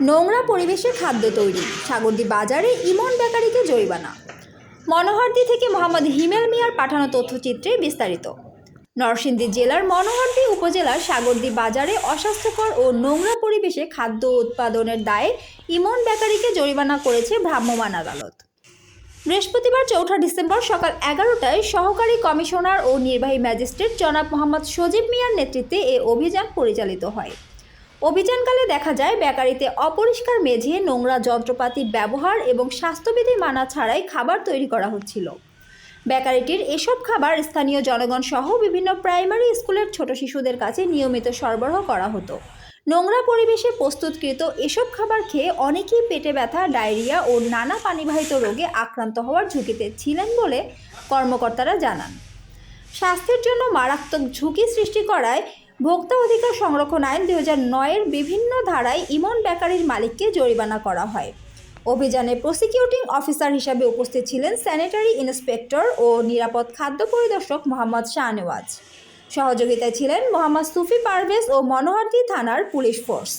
নোংরা পরিবেশে খাদ্য তৈরি সাগরদি বাজারে ইমন বেকারিকে জরিমানা। মনোহরদি থেকে মোহাম্মদ হিমেল মিয়ার পাঠানো তথ্যচিত্রে বিস্তারিত। নরসিংদী জেলার মনোহরদি উপজেলার সাগরদি বাজারে অস্বাস্থ্যকর ও নোংরা পরিবেশে খাদ্য উৎপাদনের দায়ে ইমন বেকারিকে জরিমানা করেছে ভ্রাম্যমাণ আদালত। বৃহস্পতিবার চৌঠা ডিসেম্বর সকাল এগারোটায় সহকারী কমিশনার ও নির্বাহী ম্যাজিস্ট্রেট জনাব মোহাম্মদ সজীব মিয়ার নেতৃত্বে এ অভিযান পরিচালিত হয়। অভিযানকালে দেখা যায়, বেকারিতে অপরিষ্কার মেঝে নোংরা যন্ত্রপাতি ব্যবহার এবং স্বাস্থ্যবিধি মানা ছাড়াই খাবার তৈরি করা হচ্ছিল। বেকারিটির এসব খাবার স্থানীয় জনগণ সহ বিভিন্ন প্রাইমারি স্কুলের ছোট শিশুদের কাছে নিয়মিত সরবরাহ করা হতো। নোংরা পরিবেশে প্রস্তুতকৃত এসব খাবার খেয়ে অনেকেই পেটে ব্যথা, ডায়রিয়া ও নানা পানিবাহিত রোগে আক্রান্ত হওয়ার ঝুঁকিতে ছিলেন বলে কর্মকর্তারা জানান। স্বাস্থ্যের জন্য মারাত্মক ঝুঁকি সৃষ্টি করায় ভোক্তা অধিকার সংরক্ষণ আইন দু হাজার নয়ের বিভিন্ন ধারায় ইমন বেকারির মালিককে জরিমানা করা হয়। অভিযানে প্রসিকিউটিং অফিসার হিসাবে উপস্থিত ছিলেন স্যানিটারি ইন্সপেক্টর ও নিরাপদ খাদ্য পরিদর্শক মোহাম্মদ শাহনেওয়াজ। সহযোগিতায় ছিলেন মোহাম্মদ সুফি পারভেজ ও মনোহরদি থানার পুলিশ ফোর্স